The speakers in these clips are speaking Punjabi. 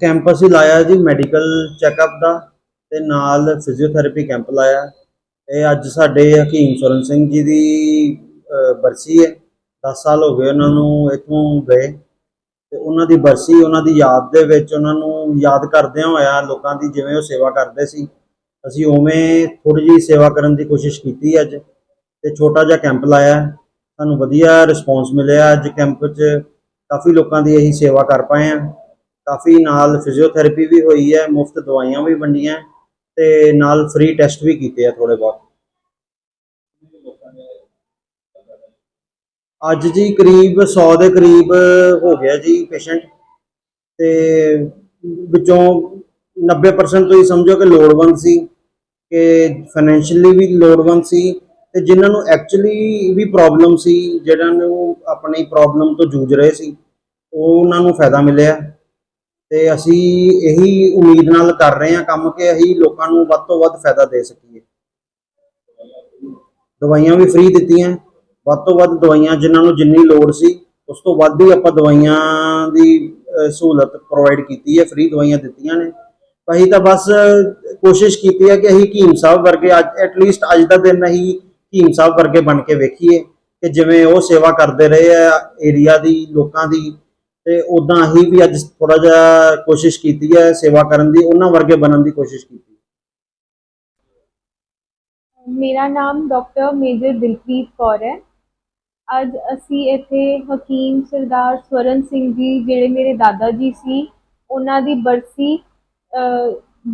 ਕੈਂਪ ਅਸੀਂ ਲਾਇਆ ਜੀ, ਮੈਡੀਕਲ ਚੈੱਕਅਪ ਦਾ ਤੇ ਨਾਲ ਫਿਜ਼ੀਓਥੈਰੇਪੀ ਕੈਂਪ ਲਾਇਆ। ਇਹ ਅੱਜ ਸਾਡੇ ਹਕੀਮ ਸਵਰਨ ਸਿੰਘ ਜੀ ਦੀ ਬਰਸੀ ਹੈ। 10 ਸਾਲ ਹੋ ਗਏ ਉਹਨਾਂ ਨੂੰ ਇੱਥੋਂ ਗਏ ਤੇ ਉਹਨਾਂ ਦੀ ਬਰਸੀ, ਉਹਨਾਂ ਦੀ ਯਾਦ ਦੇ ਵਿੱਚ ਉਹਨਾਂ ਨੂੰ ਯਾਦ ਕਰਦਿਆਂ ਹੋਇਆ ਲੋਕਾਂ ਦੀ ਜਿਵੇਂ ਉਹ ਸੇਵਾ ਕਰਦੇ ਸੀ, ਅਸੀਂ ਉਵੇਂ ਥੋੜੀ ਜਿਹੀ ਸੇਵਾ ਕਰਨ ਦੀ ਕੋਸ਼ਿਸ਼ ਕੀਤੀ ਅੱਜ ਤੇ ਛੋਟਾ ਜਿਹਾ ਕੈਂਪ ਲਾਇਆ। ਸਾਨੂੰ ਵਧੀਆ ਰਿਸਪੌਂਸ ਮਿਲਿਆ। ਅੱਜ ਕੈਂਪ 'ਚ ਕਾਫੀ ਲੋਕਾਂ ਦੀ ਅਸੀਂ ਸੇਵਾ ਕਰ ਪਾਏ ਆ ਕਾਫੀ ਨਾਲ ਫਿਜ਼ੀਓਥੈਰੇਪੀ ਵੀ ਹੋਈ ਹੈ, ਮੁਫਤ ਦਵਾਈਆਂ ਵੀ ਵੰਡੀਆਂ ਤੇ ਨਾਲ ਫ੍ਰੀ ਟੈਸਟ ਵੀ ਕੀਤੇ ਆ ਥੋੜੇ ਬਹੁਤ। ਅੱਜ ਜੀ ਕਰੀਬ 100 ਦੇ ਕਰੀਬ ਹੋ ਗਿਆ ਜੀ ਪੇਸ਼ੈਂਟ ਤੇ ਵਿੱਚੋਂ 90% ਤੁਸੀਂ ਸਮਝੋ ਕਿ ਲੋੜਵੰਦ ਸੀ, ਕਿ ਫਾਈਨੈਂਸ਼ੀਅਲੀ ਵੀ ਲੋੜਵੰਦ ਸੀ ਤੇ ਜਿਨ੍ਹਾਂ ਨੂੰ ਐਕਚੁਅਲੀ ਵੀ ਪ੍ਰੋਬਲਮ ਸੀ ਜਿਹੜਾ ਨੂੰ ਆਪਣੀ ਪ੍ਰੋਬਲਮ ਤੋਂ ਜੂਝ ਰਹੇ ਸੀ, ਉਹ ਉਹਨਾਂ ਨੂੰ ਫਾਇਦਾ ਮਿਲਿਆ। ਤੇ ਅਸੀਂ ਇਹੀ ਉਮੀਦ ਨਾਲ ਕਰ ਰਹੇ ਹਾਂ ਕੰਮ ਕਿ ਅਸੀਂ ਲੋਕਾਂ ਨੂੰ ਵੱਧ ਤੋਂ ਵੱਧ ਫਾਇਦਾ ਦੇ ਸਕੀਏ। ਦਵਾਈਆਂ ਵੀ ਫ੍ਰੀ ਦਿੱਤੀਆਂ, ਵੱਧ ਤੋਂ ਵੱਧ ਦਵਾਈਆਂ ਜਿਨ੍ਹਾਂ ਨੂੰ ਜਿੰਨੀ ਲੋੜ ਸੀ, ਉਸ ਤੋਂ ਵੱਧ ਹੀ ਆਪਾਂ ਦਵਾਈਆਂ ਦੀ ਸਹੂਲਤ ਪ੍ਰੋਵਾਈਡ ਕੀਤੀ ਹੈ ਫ੍ਰੀ ਦਵਾਈਆਂ ਦਿੱਤੀਆਂ ਨੇ। ਅਸੀਂ ਤਾਂ ਬਸ ਕੋਸ਼ਿਸ਼ ਕੀਤੀ ਹੈ ਕਿ ਅਸੀਂ ਹਕੀਮ ਸਾਹਿਬ ਵਰਗੇ ਅੱਜ ਐਟਲੀਸਟ ਅੱਜ ਦਾ ਦਿਨ ਅਸੀਂ ਹਕੀਮ ਸਾਹਿਬ ਵਰਗੇ ਬਣ ਕੇ ਵੇਖੀਏ ਕਿ ਜਿਵੇਂ ਉਹ ਸੇਵਾ ਕਰਦੇ ਰਹੇ ਆ ਏਰੀਆ ਦੀ, ਲੋਕਾਂ ਦੀ ਤੇ ਉਦਾਂ ਅਸੀਂ ਵੀ ਅੱਜ ਥੋੜਾ ਜਿਹਾ ਕੋਸ਼ਿਸ਼ ਕੀਤੀ ਹੈ ਸੇਵਾ ਕਰਨ ਦੀ, ਉਹਨਾਂ ਵਰਗੇ ਬਣਨ ਦੀ ਕੋਸ਼ਿਸ਼ ਕੀਤੀ। ਮੇਰਾ ਨਾਮ ਡਾਕਟਰ ਮੇਜਰ ਦਿਲਪ੍ਰੀਤ ਕੌਰ ਹੈ। ਅੱਜ ਅਸੀਂ ਇੱਥੇ ਹਕੀਮ ਸਰਦਾਰ ਸਵਰਨ ਸਿੰਘ ਜੀ, ਜਿਹੜੇ ਮੇਰੇ ਦਾਦਾ ਜੀ ਸੀ, ਉਹਨਾਂ ਦੀ ਬਰਸੀ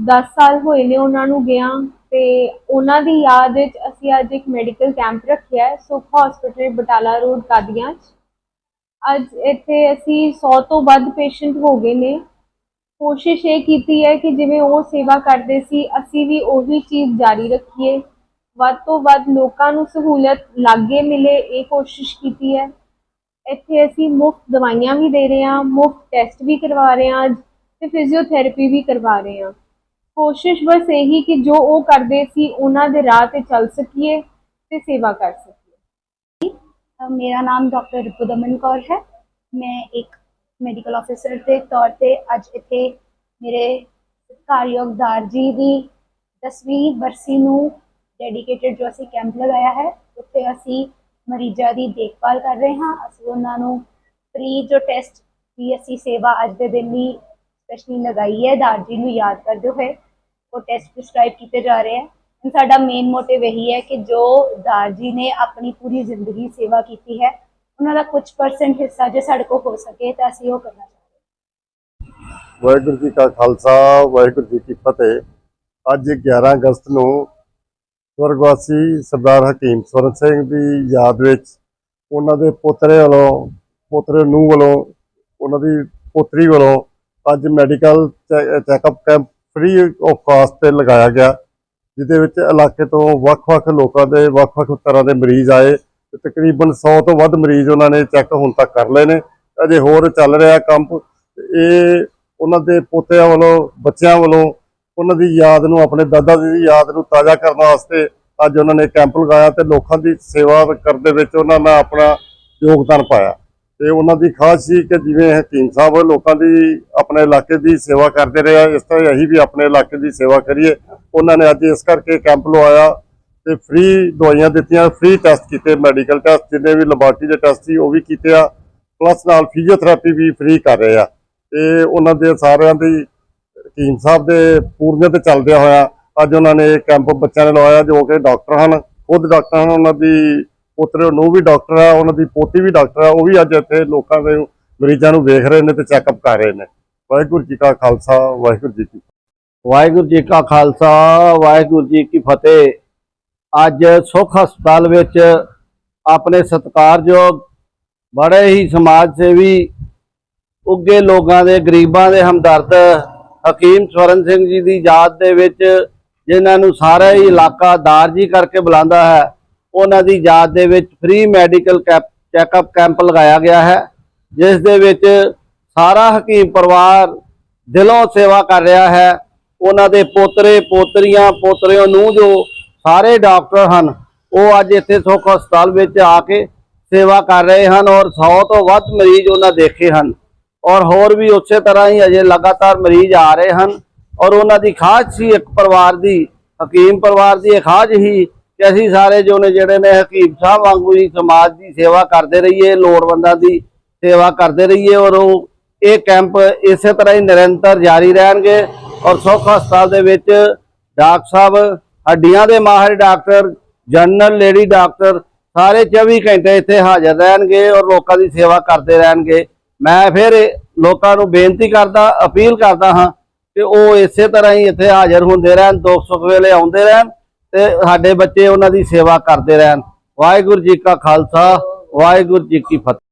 10 ਸਾਲ ਹੋਏ ਨੇ ਉਹਨਾਂ ਨੂੰ ਗਿਆ ਤੇ ਉਹਨਾਂ ਦੀ ਯਾਦ ਵਿੱਚ ਅਸੀਂ ਅੱਜ ਇੱਕ ਮੈਡੀਕਲ ਕੈਂਪ ਰੱਖਿਆ ਹੈ, ਸੁਖ ਹਸਪੀਟਲ ਬਟਾਲਾ ਰੋਡ ਕਾਦੀਆਂ 'ਚ। ਅੱਜ ਇੱਥੇ ਅਸੀਂ 100 ਤੋਂ ਵੱਧ ਪੇਸ਼ੈਂਟ ਹੋ ਗਏ ਨੇ। ਕੋਸ਼ਿਸ਼ ਇਹ ਕੀਤੀ ਹੈ ਕਿ ਜਿਵੇਂ ਉਹ ਸੇਵਾ ਕਰਦੇ ਸੀ, ਅਸੀਂ ਵੀ ਉਹੀ ਚੀਜ਼ ਜਾਰੀ ਰੱਖੀਏ। ਵੱਧ ਤੋਂ ਵੱਧ ਲੋਕਾਂ ਨੂੰ ਸਹੂਲਤ ਲਾਗੇ ਮਿਲੇ, ਇਹ ਕੋਸ਼ਿਸ਼ ਕੀਤੀ ਹੈ। ਇੱਥੇ ਅਸੀਂ ਮੁਫਤ ਦਵਾਈਆਂ ਵੀ ਦੇ ਰਹੇ ਹਾਂ, ਮੁਫਤ ਟੈਸਟ ਵੀ ਕਰਵਾ ਰਹੇ ਹਾਂ ਅੱਜ ਤੇ ਫਿਜ਼ੀਓਥੈਰੇਪੀ ਵੀ ਕਰਵਾ ਰਹੇ ਹਾਂ। ਕੋਸ਼ਿਸ਼ ਬਸ ਇਹੀ ਕਿ ਜੋ ਉਹ ਕਰਦੇ ਸੀ, ਉਹਨਾਂ ਦੇ ਰਾਹ ਤੇ ਚੱਲ ਸਕੀਏ ਤੇ ਸੇਵਾ ਕਰ ਸਕੀਏ। ਮੇਰਾ ਨਾਮ ਡਾਕਟਰ ਰਿਪੁਦਮਨ ਕੌਰ ਹੈ। ਮੈਂ ਇੱਕ ਮੈਡੀਕਲ ਅਫੀਸਰ ਦੇ ਤੌਰ ਤੇ ਅੱਜ ਇੱਥੇ ਮੇਰੇ ਸਤਿਕਾਰਯੋਗ ਦਾਰ ਜੀ ਦੀ 10ਵੀਂ ਬਰਸੀ ਨੂੰ ਡੈਡੀਕੇਟਿਡ ਜੋ ਅਸੀਂ ਕੈਂਪ ਲਗਾਇਆ ਹੈ, ਉੱਥੇ ਅਸੀਂ ਮਰੀਜ਼ਾਂ ਦੀ ਦੇਖਭਾਲ ਕਰ ਰਹੇ ਹਾਂ। ਅਸੀਂ ਉਹਨਾਂ ਨੂੰ ਫ੍ਰੀ ਜੋ ਟੈਸਟ ਦੀ ਅਸੀਂ ਸੇਵਾ ਅੱਜ ਦੇ ਦਿਨ ਲਈ ਸਪੈਸ਼ਲੀ ਲਗਾਈ ਹੈ। ਦਾਰ ਜੀ ਨੂੰ ਯਾਦ ਕਰਦੇ ਹੋਏ ਉਹ ਟੈਸਟ ਪ੍ਰਿਸਕ੍ਰਾਈਬ ਕੀਤੇ ਜਾ ਰਹੇ ਹੈ। ਸਾਡਾ ਮੇਨ ਮੋਟਿਵ ਇਹੀ ਹੈ ਕਿ ਜੋ ਦਾਰ ਨੇ ਆਪਣੀ ਪੂਰੀ ਜ਼ਿੰਦਗੀ ਸੇਵਾ ਕੀਤੀ ਹੈ, ਉਹਨਾਂ ਦਾ ਕੁਝ ਪਰਸੈਂਟ ਹਿੱਸਾ ਜੇ ਸਾਡੇ ਕੋਲ ਹੋ ਸਕੇ ਤਾਂ ਅਸੀਂ ਉਹ ਕਰਨਾ ਚਾਹੁੰਦੇ ਵਾਹਿਗੁਰੂ ਜੀ ਕਾ ਖਾਲਸਾ, ਵਾਹਿਗੁਰੂ ਜੀ ਕੀ ਫਤਿਹ। ਅੱਜ 11 ਅਗਸਤ ਨੂੰ ਸਵਰਗਵਾਸੀ ਸਰਦਾਰ ਹਕੀਮ ਸਵਰਨ ਸਿੰਘ ਦੀ ਯਾਦ ਵਿੱਚ ਉਹਨਾਂ ਦੇ ਪੋਤਰੇ ਵੱਲੋਂ, ਪੋਤਰੇ ਨੂੰ ਵੱਲੋਂ, ਉਹਨਾਂ ਦੀ ਪੋਤਰੀ ਵੱਲੋਂ ਅੱਜ medical checkup camp free of cost ਤੇ ਲਗਾਇਆ ਗਿਆ। ਜਿਹਦੇ ਵਿੱਚ ਇਲਾਕੇ ਤੋਂ ਵੱਖ-ਵੱਖ ਲੋਕਾਂ ਦੇ ਵੱਖ-ਵੱਖ ਤਰ੍ਹਾਂ ਦੇ ਮਰੀਜ਼ ਆਏ ਤੇ ਤਕਰੀਬਨ 100 ਤੋਂ ਵੱਧ ਮਰੀਜ਼ ਉਹਨਾਂ ਨੇ ਚੈੱਕ ਹੁਣ ਤੱਕ ਕਰ ਲਏ ਨੇ। ਅਜੇ ਹੋਰ ਚੱਲ ਰਿਹਾ ਕੰਮ। ਇਹ ਉਹਨਾਂ ਦੇ ਪੋਤਿਆਂ ਵੱਲੋਂ, ਬੱਚਿਆਂ ਵੱਲੋਂ ਉਹਨਾਂ ਦੀ ਯਾਦ ਨੂੰ, ਆਪਣੇ ਦਾਦਾ ਜੀ ਦੀ ਯਾਦ ਨੂੰ ਤਾਜ਼ਾ ਕਰਨ ਵਾਸਤੇ ਅੱਜ ਉਹਨਾਂ ਨੇ ਕੈਂਪ ਲਗਾਇਆ ਤੇ ਲੋਕਾਂ ਦੀ ਸੇਵਾ ਕਰਨ ਦੇ ਵਿੱਚ ਉਹਨਾਂ ਨੇ ਆਪਣਾ ਯੋਗਦਾਨ ਪਾਇਆ। ਤੇ ਉਹਨਾਂ ਦੀ ਖਾਸ ਸੀ ਕਿ ਜਿਵੇਂ ਹਕੀਮ ਸਾਹਿਬ ਲੋਕਾਂ ਦੀ ਆਪਣੇ ਇਲਾਕੇ ਦੀ ਸੇਵਾ ਕਰਦੇ ਰਹੇ ਆ, ਇਸ ਤਰ੍ਹਾਂ ਅਸੀਂ ਵੀ ਆਪਣੇ ਇਲਾਕੇ ਦੀ ਸੇਵਾ ਕਰੀਏ। ਉਹਨਾਂ ਨੇ ਅੱਜ ਇਸ ਕਰਕੇ ਕੈਂਪ ਲਵਾਇਆ ਤੇ ਫ੍ਰੀ ਦਵਾਈਆਂ ਦਿੱਤੀਆਂ ਫ੍ਰੀ ਟੈਸਟ ਕੀਤੇ ਮੈਡੀਕਲ ਟੈਸਟ ਜਿੰਨੇ ਵੀ ਲੈਬੋਰਟਰੀ ਦੇ ਟੈਸਟ ਸੀ ਉਹ ਵੀ ਕੀਤੇ ਆ। ਪਲੱਸ ਨਾਲ ਫਿਜ਼ੀਓਥੈਰੇਪੀ ਵੀ ਫ੍ਰੀ ਕਰ ਰਹੇ ਆ। ਤੇ ਉਹਨਾਂ ਦੇ ਸਾਰਿਆਂ ਦੀ ਹਕੀਮ ਸਾਹਿਬ ਦੇ ਪੂਰਨੇ ਤੇ ਚੱਲਦਿਆਂ ਹੋਇਆ ਅੱਜ ਉਹਨਾਂ ਨੇ ਇਹ ਕੈਂਪ ਬੱਚਿਆਂ ਨੇ ਲਵਾਇਆ, ਜੋ ਕਿ ਡਾਕਟਰ ਹਨ, ਖੁਦ ਡਾਕਟਰ ਹਨ, ਉਹਨਾਂ ਦੀ ਪੁੱਤਰ, ਨੂੰ ਵੀ ਡਾਕਟਰ ਆ, ਉਹਨਾਂ ਦੀ ਪੋਤੀ ਵੀ ਡਾਕਟਰ ਆ, ਉਹ ਵੀ ਅੱਜ ਇੱਥੇ ਲੋਕਾਂ ਦੇ ਮਰੀਜ਼ਾਂ ਨੂੰ ਵੇਖ ਰਹੇ ਨੇ ਤੇ ਚੈੱਕਅਪ ਕਰ ਰਹੇ ਨੇ। ਵਾਹਿਗੁਰੂ ਜੀ ਕਾ ਖਾਲਸਾ, ਵਾਹਿਗੁਰੂ ਜੀ ਕੀ ਵਾਹਿਗੁਰੂ ਜੀ ਕਾ ਖਾਲਸਾ, ਵਾਹਿਗੁਰੂ ਜੀ ਕੀ ਫਤਿਹ। ਅੱਜ ਸੁਖ ਹਸਪਤਾਲ ਵਿੱਚ ਆਪਣੇ ਸਤਿਕਾਰਯੋਗ ਬੜੇ ਹੀ ਸਮਾਜ ਸੇਵੀ ਉੱਗੇ ਲੋਕਾਂ ਦੇ, ਗਰੀਬਾਂ ਦੇ ਹਮਦਰਦ ਹਕੀਮ ਸਵਰਨ ਸਿੰਘ ਜੀ ਦੀ ਯਾਦ ਦੇ ਵਿੱਚ, ਜਿਨ੍ਹਾਂ ਨੂੰ ਸਾਰਾ ਹੀ ਇਲਾਕਾ ਦਾਰਜੀ ਕਰਕੇ ਬੁਲਾਉਂਦਾ ਹੈ ਉਹਨਾਂ ਦੀ ਯਾਦ ਦੇ ਵਿੱਚ ਫ੍ਰੀ ਮੈਡੀਕਲ ਚੈੱਕਅਪ ਕੈਂਪ ਲਗਾਇਆ ਗਿਆ ਹੈ, ਜਿਸ ਦੇ ਵਿੱਚ ਸਾਰਾ ਹਕੀਮ ਪਰਿਵਾਰ ਦਿਲੋਂ ਸੇਵਾ ਕਰ ਰਿਹਾ ਹੈ। ਉਹਨਾਂ ਦੇ ਪੋਤਰੇ, ਪੋਤਰੀਆਂ, ਪੋਤਰਿਆਂ ਨੂੰ ਜੋ ਸਾਰੇ ਡਾਕਟਰ ਹਨ, ਉਹ ਅੱਜ ਇੱਥੇ ਸੁੱਖ ਹਸਪਤਾਲ ਵਿੱਚ ਆ ਕੇ ਸੇਵਾ ਕਰ ਰਹੇ ਹਨ ਔਰ 100 ਤੋਂ ਵੱਧ ਮਰੀਜ਼ ਉਹਨਾਂ ਦੇਖੇ ਹਨ। ਔਰ ਹੋਰ ਵੀ ਉਸੇ ਤਰ੍ਹਾਂ ਹੀ ਅਜੇ ਲਗਾਤਾਰ ਮਰੀਜ਼ ਆ ਰਹੇ ਹਨ। ਔਰ ਉਹਨਾਂ ਦੀ ਖਾਜ ਸੀ ਇੱਕ ਪਰਿਵਾਰ ਦੀ, ਹਕੀਮ ਪਰਿਵਾਰ ਦੀ ਇਹ ਖਾਜ ਹੀ ਕਿ ਅਸੀਂ ਸਾਰੇ ਜੋ ਨੇ ਜਿਹੜੇ ਨੇ ਹਕੀਮ ਸਾਹਿਬ ਵਾਂਗੂ ਹੀ ਸਮਾਜ ਦੀ ਸੇਵਾ ਕਰਦੇ ਰਹੀਏ, ਲੋੜਵੰਦਾਂ ਦੀ ਸੇਵਾ ਕਰਦੇ ਰਹੀਏ ਔਰ ਉਹ ਇਹ ਕੈਂਪ ਇਸੇ ਤਰ੍ਹਾਂ ਹੀ ਨਿਰੰਤਰ ਜਾਰੀ ਰਹਿਣਗੇ ਔਰ ਸੁੱਖ ਹਸਪਤਾਲ ਦੇ ਵਿੱਚ ਡਾਕਟਰ ਸਾਹਿਬ, ਹੱਡੀਆਂ ਦੇ ਮਾਹਿਰ ਡਾਕਟਰ, ਜਨਰਲ ਲੇਡੀ ਡਾਕਟਰ ਸਾਰੇ 24 ਘੰਟੇ ਇੱਥੇ ਹਾਜ਼ਰ ਰਹਿਣਗੇ ਔਰ ਲੋਕਾਂ ਦੀ ਸੇਵਾ ਕਰਦੇ ਰਹਿਣਗੇ। ਮੈਂ ਫਿਰ ਲੋਕਾਂ ਨੂੰ ਬੇਨਤੀ ਕਰਦਾ, ਅਪੀਲ ਕਰਦਾ ਹਾਂ ਕਿ ਉਹ ਇਸੇ ਤਰ੍ਹਾਂ ਹੀ ਇੱਥੇ ਹਾਜ਼ਰ ਹੁੰਦੇ ਰਹਿਣ, ਦੁੱਖ ਸੁੱਖ ਵੇਲੇ ਆਉਂਦੇ ਰਹਿਣ ਤੇ ਸਾਡੇ ਬੱਚੇ ਉਹਨਾਂ ਦੀ ਸੇਵਾ ਕਰਦੇ ਰਹਿਣ। ਵਾਹਿਗੁਰੂ ਜੀ ਕਾ ਖਾਲਸਾ, ਵਾਹਿਗੁਰੂ ਜੀ ਕੀ ਫਤਿਹ।